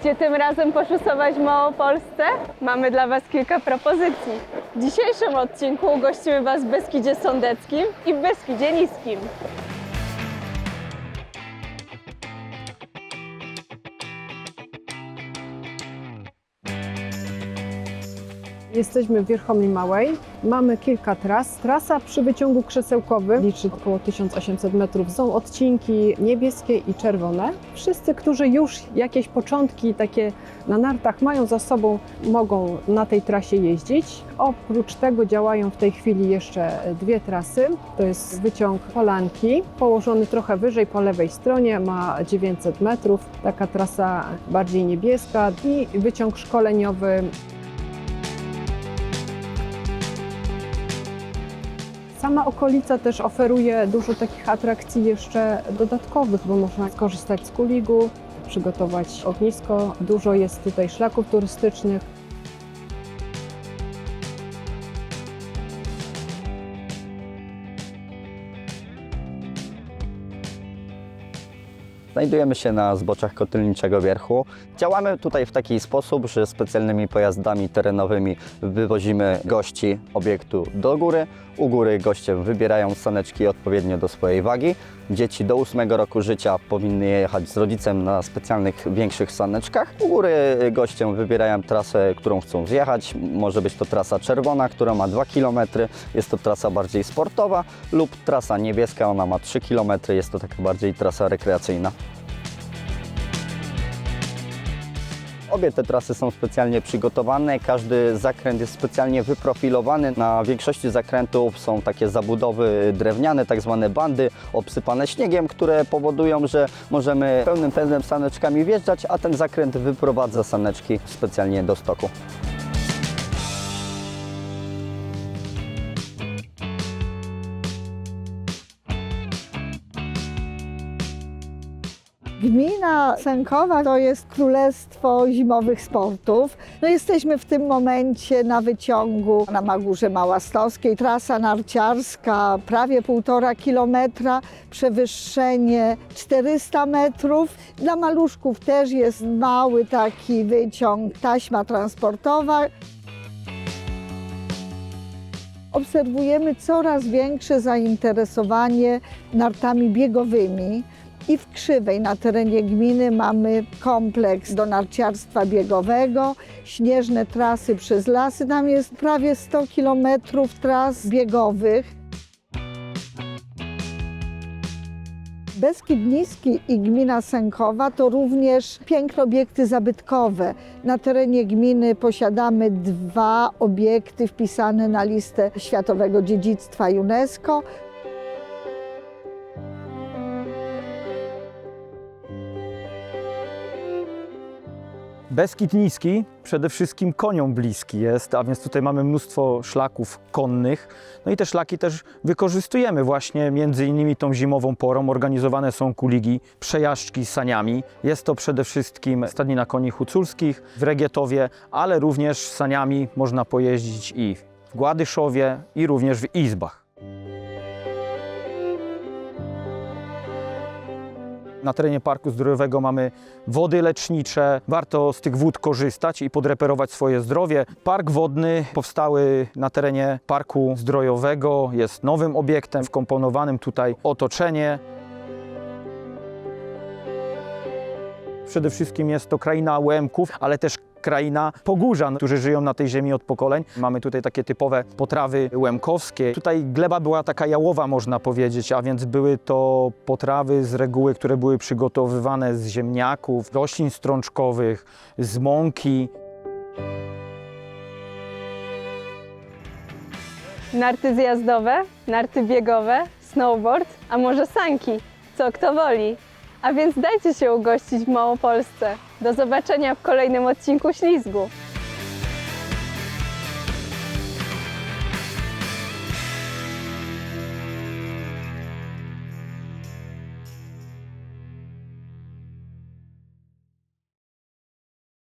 Gdzie tym razem poszusować Małopolsce? Mamy dla Was kilka propozycji. W dzisiejszym odcinku ugościmy Was w Beskidzie Sądeckim i w Beskidzie Niskim. Jesteśmy w Wierchowni Małej. Mamy kilka tras. Trasa przy wyciągu krzesełkowym liczy około 1800 metrów. Są odcinki niebieskie i czerwone. Wszyscy, którzy już jakieś początki takie na nartach mają za sobą, mogą na tej trasie jeździć. Oprócz tego działają w tej chwili jeszcze dwie trasy. To jest wyciąg Polanki, położony trochę wyżej po lewej stronie, ma 900 metrów. Taka trasa bardziej niebieska i wyciąg szkoleniowy Sama okolica też oferuje dużo takich atrakcji jeszcze dodatkowych, bo można skorzystać z kuligu, przygotować ognisko. Dużo jest tutaj szlaków turystycznych. Znajdujemy się na zboczach Kotelniczego Wierchu. Działamy tutaj w taki sposób, że specjalnymi pojazdami terenowymi wywozimy gości obiektu do góry. U góry goście wybierają saneczki odpowiednio do swojej wagi. Dzieci do 8 roku życia powinny jechać z rodzicem na specjalnych większych saneczkach. U góry goście wybierają trasę, którą chcą zjechać. Może być to trasa czerwona, która ma 2 km. Jest to trasa bardziej sportowa lub trasa niebieska, ona ma 3 km. Jest to taka bardziej trasa rekreacyjna. Obie te trasy są specjalnie przygotowane, każdy zakręt jest specjalnie wyprofilowany. Na większości zakrętów są takie zabudowy drewniane, tak zwane bandy obsypane śniegiem, które powodują, że możemy pełnym pędem saneczkami wjeżdżać, a ten zakręt wyprowadza saneczki specjalnie do stoku. Gmina Sękowa to jest królestwo zimowych sportów. No jesteśmy w tym momencie na wyciągu na Magórze Małastowskiej. Trasa narciarska prawie półtora kilometra, przewyższenie 400 metrów. Dla maluszków też jest mały taki wyciąg, taśma transportowa. Obserwujemy coraz większe zainteresowanie nartami biegowymi. I w Krzywej na terenie gminy mamy kompleks do narciarstwa biegowego, śnieżne trasy przez lasy. Tam jest prawie 100 kilometrów tras biegowych. Beskid Niski i gmina Sękowa to również piękne obiekty zabytkowe. Na terenie gminy posiadamy dwa obiekty wpisane na listę Światowego Dziedzictwa UNESCO. Beskid Niski przede wszystkim koniom bliski jest, a więc tutaj mamy mnóstwo szlaków konnych. No i te szlaki też wykorzystujemy właśnie między innymi tą zimową porą. Organizowane są kuligi, przejażdżki z saniami. Jest to przede wszystkim stadnina koni huculskich w Regietowie, ale również saniami można pojeździć i w Gładyszowie i również w Izbach. Na terenie Parku Zdrojowego mamy wody lecznicze. Warto z tych wód korzystać i podreperować swoje zdrowie. Park wodny powstały na terenie Parku Zdrojowego. Jest nowym obiektem, wkomponowanym tutaj otoczenie. Przede wszystkim jest to kraina Łemków, ale też kraina Pogórzan, którzy żyją na tej ziemi od pokoleń. Mamy tutaj takie typowe potrawy łemkowskie. Tutaj gleba była taka jałowa, można powiedzieć, a więc były to potrawy z reguły, które były przygotowywane z ziemniaków, roślin strączkowych, z mąki. Narty zjazdowe, narty biegowe, snowboard, a może sanki? Co kto woli? A więc dajcie się ugościć w Małopolsce. Do zobaczenia w kolejnym odcinku Ślizgu.